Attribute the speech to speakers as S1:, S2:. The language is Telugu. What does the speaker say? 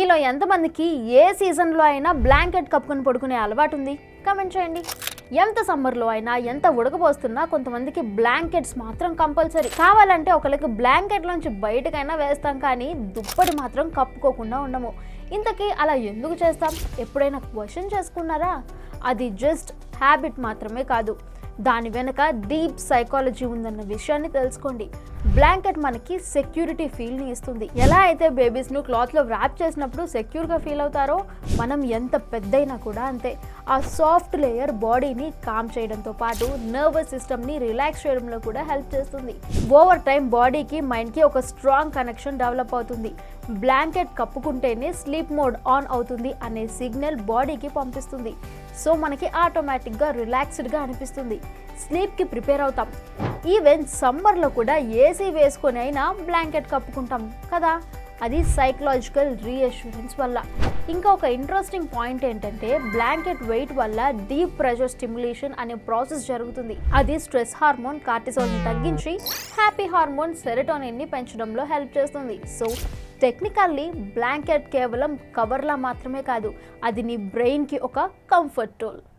S1: మీలో ఎంతమందికి ఏ సీజన్లో అయినా బ్లాంకెట్ కప్పుకొని పడుకునే అలవాటు ఉంది కమెంట్ చేయండి. ఎంత సమ్మర్లో అయినా ఎంత ఉడకపోస్తున్నా కొంతమందికి బ్లాంకెట్స్ మాత్రం కంపల్సరీ. కావాలంటే ఒకరికి బ్లాంకెట్లోంచి బయటకైనా వేస్తాం కానీ దుప్పటి మాత్రం కప్పుకోకుండా ఉండము. ఇంతకీ అలా ఎందుకు చేస్తాం? ఎప్పుడైనా క్వశ్చన్ చేసుకున్నారా? అది జస్ట్ హ్యాబిట్ మాత్రమే కాదు. దాని వెనుక డీప్ సైకాలజీ ఉందన్న విషయాన్ని తెలుసుకోండి. బ్లాంకెట్ మనకి సెక్యూరిటీ ఫీల్ని ఇస్తుంది. ఎలా అయితే బేబీస్ను క్లాత్లో ర్యాప్ చేసినప్పుడు సెక్యూర్గా ఫీల్ అవుతారో మనం ఎంత పెద్దయినా కూడా అంతే. ఆ సాఫ్ట్ లేయర్ బాడీని కామ్ చేయడంతో పాటు నర్వస్ సిస్టమ్ని రిలాక్స్ చేయడంలో కూడా హెల్ప్ చేస్తుంది. ఓవర్ టైం బాడీకి మైండ్కి ఒక స్ట్రాంగ్ కనెక్షన్ డెవలప్ అవుతుంది. బ్లాంకెట్ కప్పుకుంటేనే స్లీప్ మోడ్ ఆన్ అవుతుంది అనే సిగ్నల్ బాడీకి పంపిస్తుంది. సో మనకి ఆటోమేటిక్గా రిలాక్స్డ్గా అనిపిస్తుంది. స్లీప్కి ప్రిపేర్ అవుతాం. ఈవెన్ సమ్మర్లో కూడా ఏసీ వేసుకొని అయినా బ్లాంకెట్ కప్పుకుంటాం కదా. అది సైకలాజికల్ రీఅష్యూరెన్స్ వల్ల. ఇంకా ఒక ఇంట్రెస్టింగ్ పాయింట్ ఏంటంటే బ్లాంకెట్ వెయిట్ వల్ల డీప్ ప్రెషర్ స్టిమ్యులేషన్ అనే ప్రాసెస్ జరుగుతుంది. అది స్ట్రెస్ హార్మోన్ కార్టిసోల్ని తగ్గించి హ్యాపీ హార్మోన్ సెరటోనిన్ని పెంచడంలో హెల్ప్ చేస్తుంది. సో టెక్నికల్లీ బ్లాంకెట్ కేవలం కవర్లా మాత్రమే కాదు అది నీ బ్రెయిన్కి ఒక కంఫర్ట్ టూల్